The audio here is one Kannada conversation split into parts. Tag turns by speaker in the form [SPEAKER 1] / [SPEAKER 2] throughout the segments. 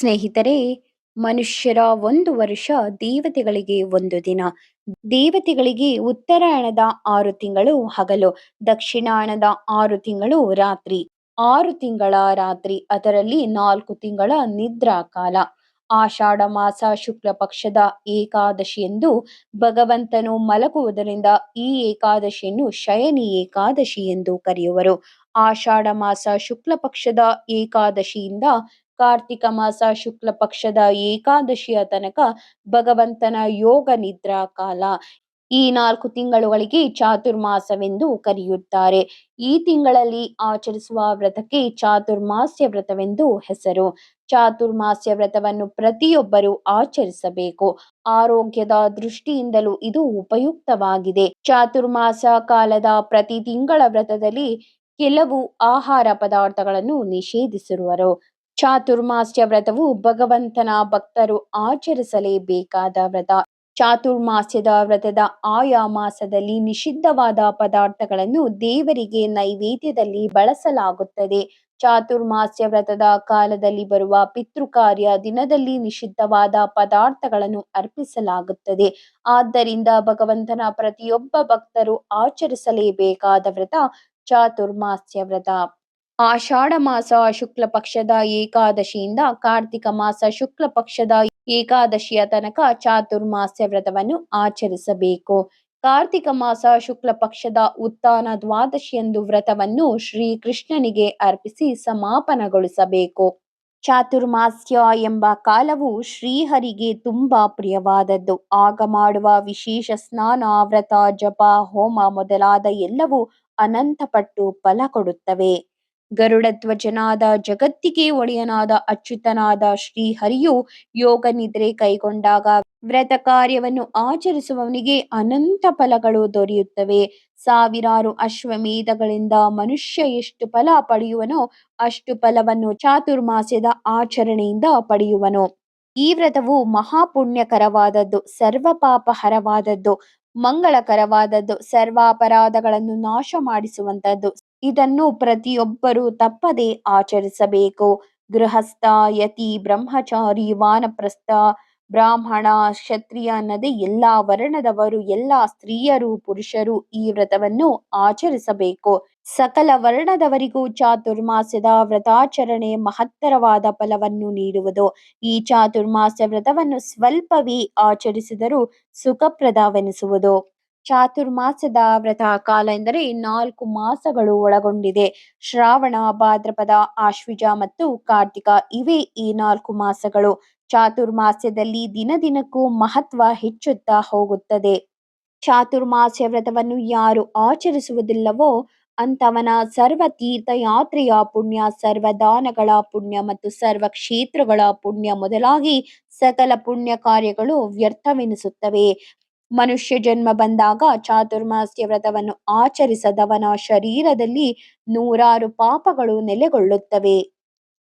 [SPEAKER 1] ಸ್ನೇಹಿತರೆ, ಮನುಷ್ಯರ ಒಂದು ವರ್ಷ ದೇವತೆಗಳಿಗೆ ಒಂದು ದಿನ. ದೇವತೆಗಳಿಗೆ ಉತ್ತರಾಯಣದ ಆರು ತಿಂಗಳು ಹಗಲು, ದಕ್ಷಿಣಾಯಣದ ಆರು ತಿಂಗಳು ರಾತ್ರಿ. ಆರು ತಿಂಗಳ ರಾತ್ರಿ, ಅದರಲ್ಲಿ ನಾಲ್ಕು ತಿಂಗಳ ನಿದ್ರಾ ಕಾಲ. ಆಷಾಢ ಮಾಸ ಶುಕ್ಲ ಪಕ್ಷದ ಏಕಾದಶಿಯಂದು ಭಗವಂತನು ಮಲಗುವುದರಿಂದ ಈ ಏಕಾದಶಿಯನ್ನು ಶಯನಿ ಏಕಾದಶಿ ಎಂದು ಕರೆಯುವರು. ಆಷಾಢ ಮಾಸ ಶುಕ್ಲ ಪಕ್ಷದ ಏಕಾದಶಿಯಿಂದ ಕಾರ್ತಿಕ ಮಾಸ ಶುಕ್ಲ ಪಕ್ಷದ ಏಕಾದಶಿಯ ತನಕ ಭಗವಂತನ ಯೋಗ ನಿದ್ರಾ ಕಾಲ. ಈ ನಾಲ್ಕು ತಿಂಗಳುಗಳಿಗೆ ಚಾತುರ್ಮಾಸವೆಂದು ಕರೆಯುತ್ತಾರೆ. ಈ ತಿಂಗಳಲ್ಲಿ ಆಚರಿಸುವ ವ್ರತಕ್ಕೆ ಚಾತುರ್ಮಾಸ್ಯ ವ್ರತವೆಂದು ಹೆಸರು. ಚಾತುರ್ಮಾಸ್ಯ ವ್ರತವನ್ನು ಪ್ರತಿಯೊಬ್ಬರು ಆಚರಿಸಬೇಕು. ಆರೋಗ್ಯದ ದೃಷ್ಟಿಯಿಂದಲೂ ಇದು ಉಪಯುಕ್ತವಾಗಿದೆ. ಚಾತುರ್ಮಾಸ ಕಾಲದ ಪ್ರತಿ ತಿಂಗಳ ವ್ರತದಲ್ಲಿ ಕೆಲವು ಆಹಾರ ಪದಾರ್ಥಗಳನ್ನು ನಿಷೇಧಿಸಿರುವರು. ಚಾತುರ್ಮಾಸ್ಯ ವ್ರತವು ಭಗವಂತನ ಭಕ್ತರು ಆಚರಿಸಲೇಬೇಕಾದ ವ್ರತ. ಚಾತುರ್ಮಾಸ್ಯದ ವ್ರತದ ಆಯಾ ಮಾಸದಲ್ಲಿ ನಿಷಿದ್ಧವಾದ ಪದಾರ್ಥಗಳನ್ನು ದೇವರಿಗೆ ನೈವೇದ್ಯದಲ್ಲಿ ಬಳಸಲಾಗುತ್ತದೆ. ಚಾತುರ್ಮಾಸ್ಯ ವ್ರತದ ಕಾಲದಲ್ಲಿ ಬರುವ ಪಿತೃಕಾರ್ಯ ದಿನದಲ್ಲಿ ನಿಷಿದ್ಧವಾದ ಪದಾರ್ಥಗಳನ್ನು ಅರ್ಪಿಸಲಾಗುತ್ತದೆ. ಆದ್ದರಿಂದ ಭಗವಂತನ ಪ್ರತಿಯೊಬ್ಬ ಭಕ್ತರು ಆಚರಿಸಲೇಬೇಕಾದ ವ್ರತ ಚಾತುರ್ಮಾಸ್ಯ ವ್ರತ. ಆಷಾಢ ಮಾಸ ಶುಕ್ಲ ಪಕ್ಷದ ಏಕಾದಶಿಯಿಂದ ಕಾರ್ತಿಕ ಮಾಸ ಶುಕ್ಲ ಪಕ್ಷದ ಏಕಾದಶಿಯ ತನಕ ಚಾತುರ್ಮಾಸ್ಯ ವ್ರತವನ್ನು ಆಚರಿಸಬೇಕು. ಕಾರ್ತಿಕ ಮಾಸ ಶುಕ್ಲ ಪಕ್ಷದ ಉತ್ಥಾನ ದ್ವಾದಶಿಯಂದು ವ್ರತವನ್ನು ಶ್ರೀ ಕೃಷ್ಣನಿಗೆ ಅರ್ಪಿಸಿ ಸಮಾಪನಗೊಳಿಸಬೇಕು. ಚಾತುರ್ಮಾಸ್ಯ ಎಂಬ ಕಾಲವು ಶ್ರೀಹರಿಗೆ ತುಂಬಾ ಪ್ರಿಯವಾದದ್ದು. ಆಗ ಮಾಡುವ ವಿಶೇಷ ಸ್ನಾನ, ವ್ರತ, ಜಪ, ಹೋಮ ಮೊದಲಾದ ಎಲ್ಲವೂ ಅನಂತಪಟ್ಟು ಫಲ ಕೊಡುತ್ತವೆ. ಗರುಡಧ್ವಜನಾದ ಜಗತ್ತಿಗೆ ಒಡೆಯನಾದ ಅಚ್ಯುತನಾದ ಶ್ರೀಹರಿಯು ಯೋಗ ನಿದ್ರೆ ಕೈಗೊಂಡಾಗ ವ್ರತ ಕಾರ್ಯವನ್ನು ಆಚರಿಸುವವನಿಗೆ ಅನಂತ ಫಲಗಳು ದೊರೆಯುತ್ತವೆ. ಸಾವಿರಾರು ಅಶ್ವಮೇಧಗಳಿಂದ ಮನುಷ್ಯ ಎಷ್ಟು ಫಲ ಪಡೆಯುವನೋ ಅಷ್ಟು ಫಲವನ್ನು ಚಾತುರ್ಮಾಸ್ಯದ ಆಚರಣೆಯಿಂದ ಪಡೆಯುವನು. ಈ ವ್ರತವು ಮಹಾಪುಣ್ಯಕರವಾದದ್ದು ಸರ್ವ ಪಾಪಹರವಾದದ್ದು ಮಂಗಳಕರವಾದದ್ದು, ಸರ್ವಾಪರಾಧಗಳನ್ನು ನಾಶ ಮಾಡಿಸುವಂತದ್ದು ಇದನ್ನು ಪ್ರತಿಯೊಬ್ಬರೂ ತಪ್ಪದೆ ಆಚರಿಸಬೇಕು. ಗೃಹಸ್ಥ ಯತಿ ಬ್ರಹ್ಮಚಾರಿ, ವಾನಪ್ರಸ್ಥ, ಬ್ರಾಹ್ಮಣ, ಕ್ಷತ್ರಿಯ ಅನ್ನದೇ ಎಲ್ಲಾ ವರ್ಣದವರು, ಎಲ್ಲಾ ಸ್ತ್ರೀಯರು, ಪುರುಷರು ಈ ವ್ರತವನ್ನು ಆಚರಿಸಬೇಕು. ಸಕಲ ವರ್ಣದವರಿಗೂ ಚಾತುರ್ಮಾಸ್ಯದ ವ್ರತಾಚರಣೆ ಮಹತ್ತರವಾದ ಫಲವನ್ನು ನೀಡುವುದು. ಈ ಚಾತುರ್ಮಾಸ್ಯ ವ್ರತವನ್ನು ಸ್ವಲ್ಪವೇ ಆಚರಿಸಿದರೂ ಸುಖಪ್ರದವೆನಿಸುವುದು. ಚಾತುರ್ಮಾಸದ ವ್ರತ ಕಾಲ ಎಂದರೆ ನಾಲ್ಕು ಮಾಸಗಳು ಒಳಗೊಂಡಿದೆ. ಶ್ರಾವಣ, ಭಾದ್ರಪದ, ಆಶ್ವಿಜ ಮತ್ತು ಕಾರ್ತಿಕ ಇವೇ ಈ ನಾಲ್ಕು ಮಾಸಗಳು. ಚಾತುರ್ಮಾಸ್ಯದಲ್ಲಿ ದಿನ ದಿನಕ್ಕೂ ಮಹತ್ವ ಹೆಚ್ಚುತ್ತಾ ಹೋಗುತ್ತದೆ. ಚಾತುರ್ಮಾಸ್ಯ ವ್ರತವನ್ನು ಯಾರು ಆಚರಿಸುವುದಿಲ್ಲವೋ ಅಂತವನ ಸರ್ವ ತೀರ್ಥಯಾತ್ರೆಯ ಪುಣ್ಯ, ಸರ್ವ ದಾನಗಳ ಪುಣ್ಯ ಮತ್ತು ಸರ್ವ ಕ್ಷೇತ್ರಗಳ ಪುಣ್ಯ ಮೊದಲಾಗಿ ಸಕಲ ಪುಣ್ಯ ಕಾರ್ಯಗಳು ವ್ಯರ್ಥವೆನಿಸುತ್ತವೆ. ಮನುಷ್ಯ ಜನ್ಮ ಬಂದಾಗ ಚಾತುರ್ಮಾಸ್ಯ ವ್ರತವನ್ನು ಆಚರಿಸದವನ ಶರೀರದಲ್ಲಿ ನೂರಾರು ಪಾಪಗಳು ನೆಲೆಗೊಳ್ಳುತ್ತವೆ.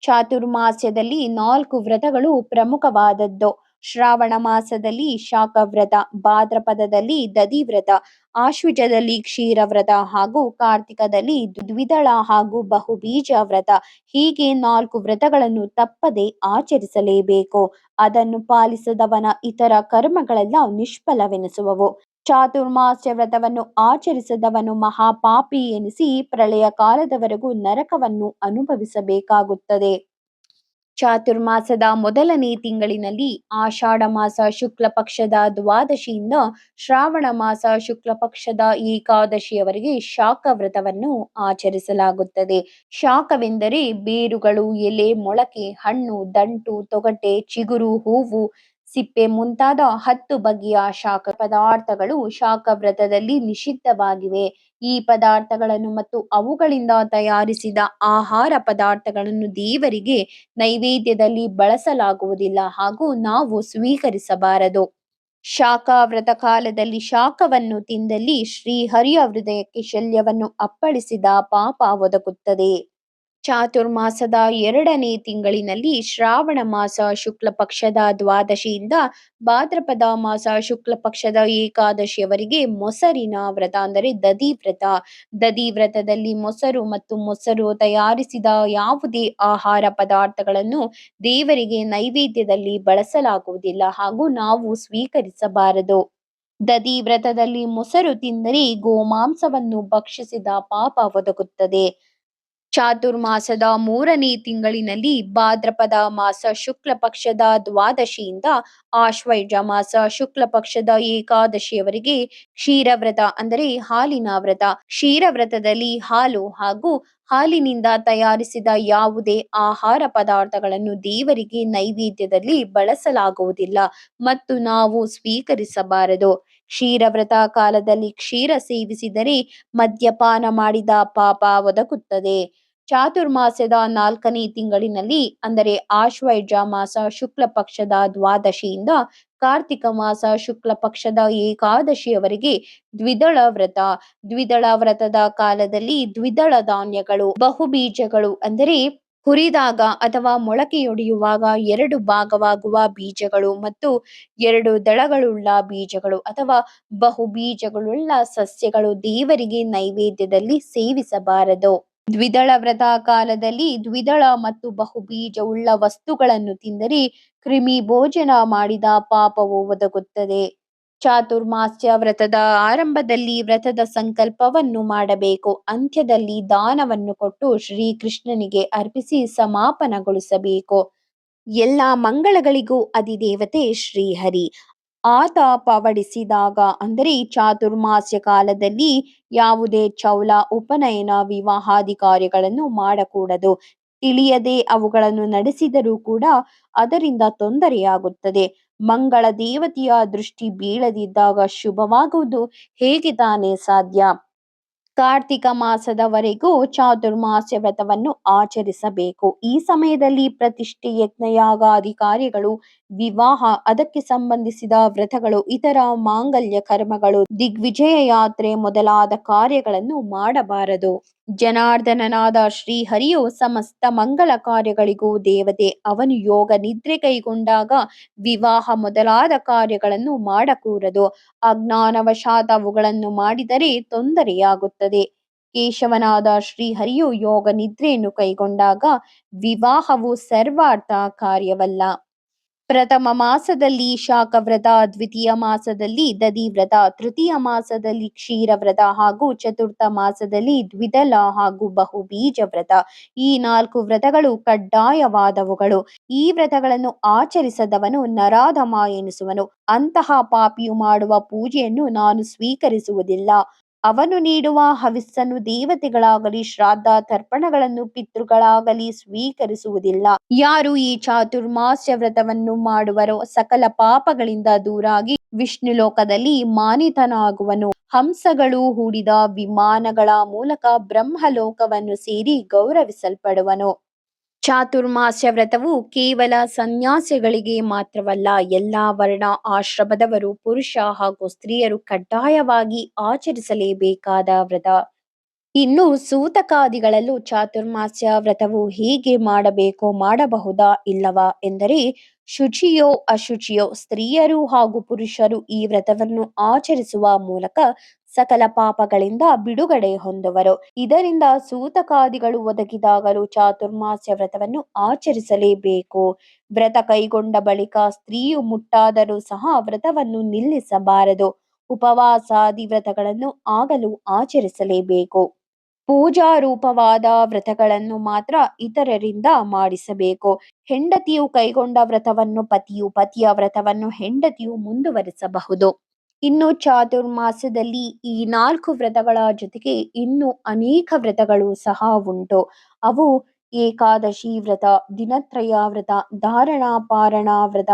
[SPEAKER 1] ಚಾತುರ್ಮಾಸ್ಯದಲ್ಲಿ ನಾಲ್ಕು ವ್ರತಗಳು ಪ್ರಮುಖವಾದದ್ದು. ಶ್ರಾವಣ ಮಾಸದಲ್ಲಿ ಶಾಖ ವ್ರತ ಭಾದ್ರಪದದಲ್ಲಿ ದದಿ ವ್ರತ ಆಶ್ವಿಜದಲ್ಲಿ ಕ್ಷೀರ ವ್ರತ ಹಾಗೂ ಕಾರ್ತಿಕದಲ್ಲಿ ದ್ವಿದಳ ಹಾಗೂ ಬಹುಬೀಜ ವ್ರತ ಹೀಗೆ ನಾಲ್ಕು ವ್ರತಗಳನ್ನು ತಪ್ಪದೆ ಆಚರಿಸಲೇಬೇಕು. ಅದನ್ನು ಪಾಲಿಸದವನ ಇತರ ಕರ್ಮಗಳೆಲ್ಲ ನಿಷ್ಫಲವೆನಿಸುವವು. ಚಾತುರ್ಮಾಸ್ಯ ವ್ರತವನ್ನು ಆಚರಿಸದವನು ಮಹಾಪಾಪಿ ಎನಿಸಿ ಪ್ರಳಯ ಕಾಲದವರೆಗೂ ನರಕವನ್ನು ಅನುಭವಿಸಬೇಕಾಗುತ್ತದೆ. ಚಾತುರ್ಮಾಸದ ಮೊದಲನೇ ತಿಂಗಳಿನಲ್ಲಿ ಆಷಾಢ ಮಾಸ ಶುಕ್ಲ ಪಕ್ಷದ ದ್ವಾದಶಿಯಿಂದ ಶ್ರಾವಣ ಮಾಸ ಶುಕ್ಲ ಪಕ್ಷದ ಏಕಾದಶಿಯವರೆಗೆ ಶಾಖ ವ್ರತವನ್ನು ಆಚರಿಸಲಾಗುತ್ತದೆ. ಶಾಖವೆಂದರೆ ಬೇರುಗಳು, ಎಲೆ, ಮೊಳಕೆ, ಹಣ್ಣು, ದಂಟು, ತೊಗಟೆ, ಚಿಗುರು, ಹೂವು ಸಿಪ್ಪೆ ಮುಂತಾದ ಹತ್ತು ಬಗೆಯ ಶಾಖ ಪದಾರ್ಥಗಳು ಶಾಖ ವ್ರತದಲ್ಲಿ ನಿಷಿದ್ಧವಾಗಿವೆ. ಈ ಪದಾರ್ಥಗಳನ್ನು ಮತ್ತು ಅವುಗಳಿಂದ ತಯಾರಿಸಿದ ಆಹಾರ ಪದಾರ್ಥಗಳನ್ನು ದೇವರಿಗೆ ನೈವೇದ್ಯದಲ್ಲಿ ಬಳಸಲಾಗುವುದಿಲ್ಲ ಹಾಗೂ ನಾವು ಸ್ವೀಕರಿಸಬಾರದು. ಶಾಖ ವ್ರತ ಕಾಲದಲ್ಲಿ ಶಾಖವನ್ನು ತಿಂದಲ್ಲಿ ಶ್ರೀಹರಿಯ ಹೃದಯಕ್ಕೆ ಶಲ್ಯವನ್ನು ಅಪ್ಪಳಿಸಿದ ಪಾಪ ಒದಗುತ್ತದೆ. ಚಾತುರ್ಮಾಸದ ಎರಡನೇ ತಿಂಗಳಿನಲ್ಲಿ ಶ್ರಾವಣ ಮಾಸ ಶುಕ್ಲ ಪಕ್ಷದ ದ್ವಾದಶಿಯಿಂದ ಭಾದ್ರಪದ ಮಾಸ ಶುಕ್ಲ ಪಕ್ಷದ ಏಕಾದಶಿಯವರೆಗೆ ಮೊಸರಿನ ವ್ರತ ಅಂದರೆ ದದಿ ವ್ರತ. ದದಿ ವ್ರತದಲ್ಲಿ ಮೊಸರು ಮತ್ತು ಮೊಸರು ತಯಾರಿಸಿದ ಯಾವುದೇ ಆಹಾರ ಪದಾರ್ಥಗಳನ್ನು ದೇವರಿಗೆ ನೈವೇದ್ಯದಲ್ಲಿ ಬಳಸಲಾಗುವುದಿಲ್ಲ ಹಾಗೂ ನಾವು ಸ್ವೀಕರಿಸಬಾರದು. ದದಿ ವ್ರತದಲ್ಲಿ ಮೊಸರು ತಿಂದರೆ ಗೋಮಾಂಸವನ್ನು ಭಕ್ಷಿಸಿದ ಪಾಪ ಒದಗುತ್ತದೆ. ಚಾತುರ್ಮಾಸದ ಮೂರನೇ ತಿಂಗಳಿನಲ್ಲಿ ಭಾದ್ರಪದ ಮಾಸ ಶುಕ್ಲ ಪಕ್ಷದ ದ್ವಾದಶಿಯಿಂದ ಆಶ್ವೈಜ ಮಾಸ ಶುಕ್ಲ ಪಕ್ಷದ ಏಕಾದಶಿಯವರೆಗೆ ಕ್ಷೀರವ್ರತ ಅಂದರೆ ಹಾಲಿನ ವ್ರತ. ಕ್ಷೀರವ್ರತದಲ್ಲಿ ಹಾಲು ಹಾಗೂ ಹಾಲಿನಿಂದ ತಯಾರಿಸಿದ ಯಾವುದೇ ಆಹಾರ ಪದಾರ್ಥಗಳನ್ನು ದೇವರಿಗೆ ನೈವೇದ್ಯದಲ್ಲಿ ಬಳಸಲಾಗುವುದಿಲ್ಲ ಮತ್ತು ನಾವು ಸ್ವೀಕರಿಸಬಾರದು. ಕ್ಷೀರವ್ರತ ಕಾಲದಲ್ಲಿ ಕ್ಷೀರ ಸೇವಿಸಿದರೆ ಮದ್ಯಪಾನ ಮಾಡಿದ ಪಾಪ ಒದಗುತ್ತದೆ. ಚಾತುರ್ಮಾಸ್ಯದ ನಾಲ್ಕನೇ ತಿಂಗಳಿನಲ್ಲಿ, ಅಂದರೆ ಆಶ್ವಯುಜ ಮಾಸ ಶುಕ್ಲ ಪಕ್ಷದ ದ್ವಾದಶಿಯಿಂದ ಕಾರ್ತಿಕ ಮಾಸ ಶುಕ್ಲ ಪಕ್ಷದ ಏಕಾದಶಿಯವರೆಗೆ ದ್ವಿದಳ ವ್ರತ. ದ್ವಿದಳ ವ್ರತದ ಕಾಲದಲ್ಲಿ ದ್ವಿದಳ ಧಾನ್ಯಗಳು, ಬಹುಬೀಜಗಳು, ಅಂದರೆ ಹುರಿದಾಗ ಅಥವಾ ಮೊಳಕೆಯೊಡೆಯುವಾಗ ಎರಡು ಭಾಗವಾಗುವ ಬೀಜಗಳು ಮತ್ತು ಎರಡು ದಳಗಳುಳ್ಳ ಬೀಜಗಳು ಅಥವಾ ಬಹು ಬೀಜಗಳುಳ್ಳ ಸಸ್ಯಗಳು ದೇವರಿಗೆ ನೈವೇದ್ಯದಲ್ಲಿ ಸೇವಿಸಬಾರದು. ದ್ವಿದಳ ವ್ರತ ಕಾಲದಲ್ಲಿ ದ್ವಿದಳ ಮತ್ತು ಬಹುಬೀಜವುಳ್ಳ ವಸ್ತುಗಳನ್ನು ತಿಂದರೆ ಕ್ರಿಮಿ ಭೋಜನ ಮಾಡಿದ ಪಾಪವು ಒದಗುತ್ತದೆ. ಚಾತುರ್ಮಾಸ್ಯ ವ್ರತದ ಆರಂಭದಲ್ಲಿ ವ್ರತದ ಸಂಕಲ್ಪವನ್ನು ಮಾಡಬೇಕು. ಅಂತ್ಯದಲ್ಲಿ ದಾನವನ್ನು ಕೊಟ್ಟು ಶ್ರೀಕೃಷ್ಣನಿಗೆ ಅರ್ಪಿಸಿ ಸಮಾಪನಗೊಳಿಸಬೇಕು. ಎಲ್ಲ ಮಂಗಳಗಳಿಗೂ ಅಧಿದೇವತೆ ಶ್ರೀಹರಿ. ಆತ ಪವಡಿಸಿದಾಗ ಅಂದರೆ ಚಾತುರ್ಮಾಸ್ಯ ಕಾಲದಲ್ಲಿ ಯಾವುದೇ ಚೌಲ ಉಪನಯನ ವಿವಾಹಾದಿ ಕಾರ್ಯಗಳನ್ನು ಮಾಡಕೂಡದು. ತಿಳಿಯದೆ ಅವುಗಳನ್ನು ನಡೆಸಿದರೂ ಕೂಡ ಅದರಿಂದ ತೊಂದರೆಯಾಗುತ್ತದೆ. ಮಂಗಳ ದೇವತೆಯ ದೃಷ್ಟಿ ಬೀಳದಿದ್ದಾಗ ಶುಭವಾಗುವುದು ಹೇಗೆ ತಾನೇ ಸಾಧ್ಯ? ಕಾರ್ತಿಕ ಮಾಸದವರೆಗೂ ಚಾತುರ್ಮಾಸ್ಯ ವ್ರತವನ್ನು ಆಚರಿಸಬೇಕು. ಈ ಸಮಯದಲ್ಲಿ ಪ್ರತಿಷ್ಠೆ ಯಜ್ಞಯಾಗಾದಿ ಕಾರ್ಯಗಳು ವಿವಾಹ, ಅದಕ್ಕೆ ಸಂಬಂಧಿಸಿದ ವ್ರತಗಳು, ಇತರ ಮಾಂಗಲ್ಯ ಕರ್ಮಗಳು, ದಿಗ್ವಿಜಯ ಯಾತ್ರೆ ಮೊದಲಾದ ಕಾರ್ಯಗಳನ್ನು ಮಾಡಬಾರದು. ಜನಾರ್ದನನಾದ ಶ್ರೀಹರಿಯು ಸಮಸ್ತ ಮಂಗಳ ಕಾರ್ಯಗಳಿಗೂ ದೇವತೆ, ಅವನು ಯೋಗ ನಿದ್ರೆ ಕೈಗೊಂಡಾಗ ವಿವಾಹ ಮೊದಲಾದ ಕಾರ್ಯಗಳನ್ನು ಮಾಡಕೂರದು. ಅಜ್ಞಾನವಶಾತ್ ಅವುಗಳನ್ನು ಮಾಡಿದರೆ ತೊಂದರೆಯಾಗುತ್ತದೆ. ಕೇಶವನಾದ ಶ್ರೀಹರಿಯು ಯೋಗ ನಿದ್ರೆಯನ್ನು ಕೈಗೊಂಡಾಗ ವಿವಾಹವು ಸರ್ವಾರ್ಥ ಕಾರ್ಯವಲ್ಲ. ಪ್ರಥಮ ಮಾಸದಲ್ಲಿ ಶಾಖವ್ರತ ದ್ವಿತೀಯ ಮಾಸದಲ್ಲಿ ದದಿ ವ್ರತ, ತೃತೀಯ ಮಾಸದಲ್ಲಿ ಕ್ಷೀರ ವ್ರತ ಹಾಗೂ ಚತುರ್ಥ ಮಾಸದಲ್ಲಿ ದ್ವಿದಲ ಹಾಗೂ ಬಹುಬೀಜ ವ್ರತ. ಈ ನಾಲ್ಕು ವ್ರತಗಳು ಕಡ್ಡಾಯವಾದವುಗಳು. ಈ ವ್ರತಗಳನ್ನು ಆಚರಿಸದವನು ನರಾಧಮ ಎನಿಸುವನು. ಅಂತಹ ಪಾಪಿಯು ಮಾಡುವ ಪೂಜೆಯನ್ನು ನಾನು ಸ್ವೀಕರಿಸುವುದಿಲ್ಲ. ಅವನು ನೀಡುವ ಹವಿಸ್ಸನ್ನು ದೇವತೆಗಳಾಗಲಿ, ಶ್ರಾದ್ದ ತರ್ಪಣಗಳನ್ನು ಪಿತೃಗಳಾಗಲಿ ಸ್ವೀಕರಿಸುವುದಿಲ್ಲ. ಯಾರು ಈ ಚಾತುರ್ಮಾಸ್ಯ ವ್ರತವನ್ನು ಮಾಡುವರೋ, ಸಕಲ ಪಾಪಗಳಿಂದ ದೂರಾಗಿ ವಿಷ್ಣು ಲೋಕದಲ್ಲಿ ಮಾನಿತನಾಗುವನು. ಹಂಸಗಳು ಹೂಡಿದ ವಿಮಾನಗಳ ಮೂಲಕ ಬ್ರಹ್ಮಲೋಕವನ್ನು ಸೇರಿ ಗೌರವಿಸಲ್ಪಡುವನು. ಚಾತುರ್ಮಾಸ್ಯ ವ್ರತವು ಕೇವಲ ಸನ್ಯಾಸಿಗಳಿಗೆ ಮಾತ್ರವಲ್ಲ, ಎಲ್ಲಾ ವರ್ಣ ಆಶ್ರಮದವರು, ಪುರುಷ ಹಾಗೂ ಸ್ತ್ರೀಯರು ಕಡ್ಡಾಯವಾಗಿ ಆಚರಿಸಲೇಬೇಕಾದ ವ್ರತ. ಇನ್ನು ಸೂತಕಾದಿಗಳಲ್ಲೂ ಚಾತುರ್ಮಾಸ್ಯ ವ್ರತವು ಹೇಗೆ ಮಾಡಬೇಕೋ ಮಾಡಬಹುದಾ ಇಲ್ಲವಾ ಎಂದರೆ, ಶುಚಿಯೋ ಅಶುಚಿಯೋ ಸ್ತ್ರೀಯರು ಹಾಗೂ ಪುರುಷರು ಈ ವ್ರತವನ್ನು ಆಚರಿಸುವ ಮೂಲಕ ಸಕಲ ಪಾಪಗಳಿಂದ ಬಿಡುಗಡೆ ಹೊಂದುವರು. ಇದರಿಂದ ಸೂತಕಾದಿಗಳು ಒದಗಿದಾಗಲೂ ಚಾತುರ್ಮಾಸ್ಯ ವ್ರತವನ್ನು ಆಚರಿಸಲೇಬೇಕು. ವ್ರತ ಕೈಗೊಂಡ ಬಳಿಕ ಸ್ತ್ರೀಯು ಮುಟ್ಟಾದರೂ ಸಹ ವ್ರತವನ್ನು ನಿಲ್ಲಿಸಬಾರದು. ಉಪವಾಸಾದಿ ವ್ರತಗಳನ್ನು ಆಗಲೂ ಆಚರಿಸಲೇಬೇಕು. ಪೂಜಾ ರೂಪವಾದ ವ್ರತಗಳನ್ನು ಮಾತ್ರ ಇತರರಿಂದ ಮಾಡಿಸಬೇಕು. ಹೆಂಡತಿಯು ಕೈಗೊಂಡ ವ್ರತವನ್ನು ಪತಿಯು ಪತಿಯ ವ್ರತವನ್ನು ಹೆಂಡತಿಯು ಮುಂದುವರಿಸಬಹುದು. ಇನ್ನು ಚಾತುರ್ಮಾಸದಲ್ಲಿ ಈ ನಾಲ್ಕು ವ್ರತಗಳ ಜೊತೆಗೆ ಇನ್ನು ಅನೇಕ ವ್ರತಗಳು ಸಹ ಉಂಟು. ಅವು ಏಕಾದಶಿ ವ್ರತ, ದಿನತ್ರಯ ವ್ರತ ಧಾರಣಾ ಪಾರಣಾ ವ್ರತ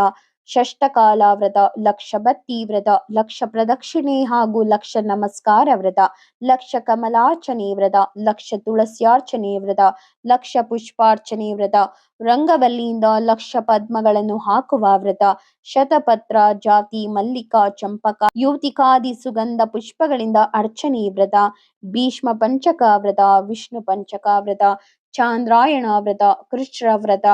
[SPEAKER 1] ಷಷ್ಟಕಾಲ ವ್ರತ ಲಕ್ಷ ಬತ್ತಿ ವ್ರತ ಲಕ್ಷ ಪ್ರದಕ್ಷಿಣೆ ಹಾಗೂ ಲಕ್ಷ ನಮಸ್ಕಾರ ವ್ರತ ಲಕ್ಷ ಕಮಲಾರ್ಚನೆ ವ್ರತ ಲಕ್ಷ ತುಳಸ್ಯಾರ್ಚನೆ ವ್ರತ ಲಕ್ಷ ಪುಷ್ಪಾರ್ಚನೆ ವ್ರತ ರಂಗವಲ್ಲಿಯಿಂದ ಲಕ್ಷ ಪದ್ಮಗಳನ್ನು ಹಾಕುವ ವ್ರತ ಶತಪತ್ರ, ಜಾತಿ, ಮಲ್ಲಿಕಾ, ಚಂಪಕ, ಯುವತಿಕಾದಿ, ಸುಗಂಧ ಪುಷ್ಪಗಳಿಂದ ಅರ್ಚನೆ ವ್ರತ ಭೀಷ್ಮ ಪಂಚಕ ವ್ರತ ವಿಷ್ಣು ಪಂಚಕ ವ್ರತ ಚಾಂದ್ರಾಯಣ ವ್ರತ ಕೃಷ್ಣ ವ್ರತ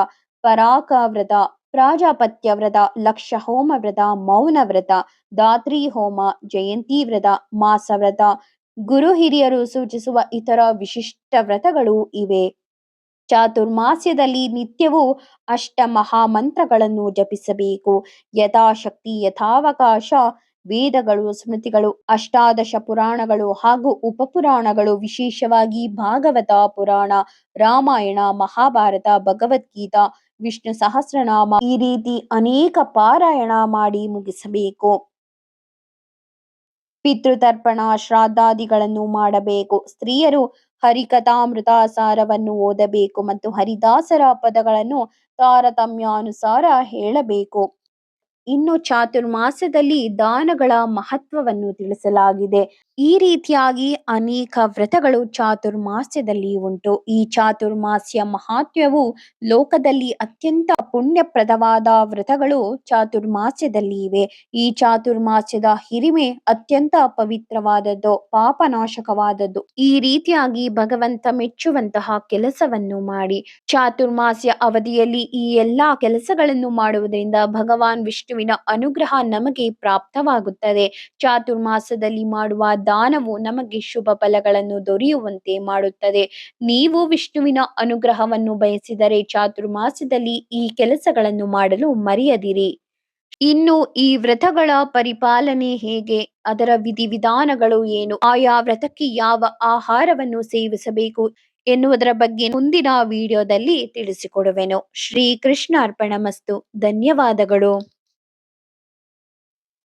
[SPEAKER 1] ಪರಾಕ ವ್ರತ ಪ್ರಾಜಾಪತ್ಯ ವ್ರತ, ಲಕ್ಷ ಹೋಮ ವ್ರತ, ಮೌನ ವ್ರತ ದಾತ್ರಿ ಹೋಮ, ಜಯಂತಿ ವ್ರತ, ಮಾಸ ವ್ರತ. ಗುರು ಹಿರಿಯರು ಸೂಚಿಸುವ ಇತರ ವಿಶಿಷ್ಟ ವ್ರತಗಳು ಇವೆ. ಚಾತುರ್ಮಾಸ್ಯದಲ್ಲಿ ನಿತ್ಯವೂ ಅಷ್ಟ ಮಹಾಮಂತ್ರಗಳನ್ನು ಜಪಿಸಬೇಕು. ಯಥಾಶಕ್ತಿ, ಯಥಾವಕಾಶ, ವೇದಗಳು, ಸ್ಮೃತಿಗಳು, ಅಷ್ಟಾದಶ ಪುರಾಣಗಳು ಹಾಗೂ ಉಪಪುರಾಣಗಳು, ವಿಶೇಷವಾಗಿ ಭಾಗವತ ಪುರಾಣ, ರಾಮಾಯಣ, ಮಹಾಭಾರತ, ಭಗವದ್ಗೀತಾ ವಿಷ್ಣು ಸಹಸ್ರನಾಮ ಈ ರೀತಿ ಅನೇಕ ಪಾರಾಯಣ ಮಾಡಿ ಮುಗಿಸಬೇಕು. ಪಿತೃತರ್ಪಣ, ಶ್ರಾದ್ದಾದಿಗಳನ್ನು ಮಾಡಬೇಕು. ಸ್ತ್ರೀಯರು ಹರಿಕಥಾಮೃತ ಸಾರವನ್ನು ಓದಬೇಕು ಮತ್ತು ಹರಿದಾಸರ ಪದಗಳನ್ನು ತಾರತಮ್ಯಾನುಸಾರ ಹೇಳಬೇಕು. ಇನ್ನು ಚಾತುರ್ಮಾಸದಲ್ಲಿ ದಾನಗಳ ಮಹತ್ವವನ್ನು ತಿಳಿಸಲಾಗಿದೆ. ಈ ರೀತಿಯಾಗಿ ಅನೇಕ ವ್ರತಗಳು ಚಾತುರ್ಮಾಸ್ಯದಲ್ಲಿ ಉಂಟು. ಈ ಚಾತುರ್ಮಾಸ್ಯ ಮಹಾತ್ಮ್ಯವು ಲೋಕದಲ್ಲಿ ಅತ್ಯಂತ ಪುಣ್ಯಪ್ರದವಾದ ವ್ರತಗಳು ಚಾತುರ್ಮಾಸ್ಯದಲ್ಲಿ ಇವೆ. ಈ ಚಾತುರ್ಮಾಸ್ಯದ ಹಿರಿಮೆ ಅತ್ಯಂತ ಪವಿತ್ರವಾದದ್ದು, ಪಾಪನಾಶಕವಾದದ್ದು. ಈ ರೀತಿಯಾಗಿ ಭಗವಂತ ಮೆಚ್ಚುವಂತಹ ಕೆಲಸವನ್ನು ಮಾಡಿ, ಚಾತುರ್ಮಾಸ್ಯ ಅವಧಿಯಲ್ಲಿ ಈ ಎಲ್ಲಾ ಕೆಲಸಗಳನ್ನು ಮಾಡುವುದರಿಂದ ಭಗವಾನ್ ವಿಷ್ಣುವಿನ ಅನುಗ್ರಹ ನಮಗೆ ಪ್ರಾಪ್ತವಾಗುತ್ತದೆ. ಚಾತುರ್ಮಾಸದಲ್ಲಿ ಮಾಡುವ ದಾನವು ನಮಗೆ ಶುಭ ಫಲಗಳನ್ನು ದೊರೆಯುವಂತೆ ಮಾಡುತ್ತದೆ. ನೀವು ವಿಷ್ಣುವಿನ ಅನುಗ್ರಹವನ್ನು ಬಯಸಿದರೆ ಚಾತುರ್ಮಾಸದಲ್ಲಿ ಈ ಕೆಲಸಗಳನ್ನು ಮಾಡಲು ಮರೆಯದಿರಿ. ಇನ್ನು ಈ ವ್ರತಗಳ ಪರಿಪಾಲನೆ ಹೇಗೆ? ಅದರ ವಿಧಿವಿಧಾನಗಳು ಏನು? ಆಯಾ ವ್ರತಕ್ಕೆ ಯಾವ ಆಹಾರವನ್ನು ಸೇವಿಸಬೇಕು ಎನ್ನುವುದರ ಬಗ್ಗೆ ಮುಂದಿನ ವಿಡಿಯೋದಲ್ಲಿ ತಿಳಿಸಿಕೊಡುವೆನು. ಶ್ರೀ ಕೃಷ್ಣ ಅರ್ಪಣ ಮಸ್ತು ಧನ್ಯವಾದಗಳು.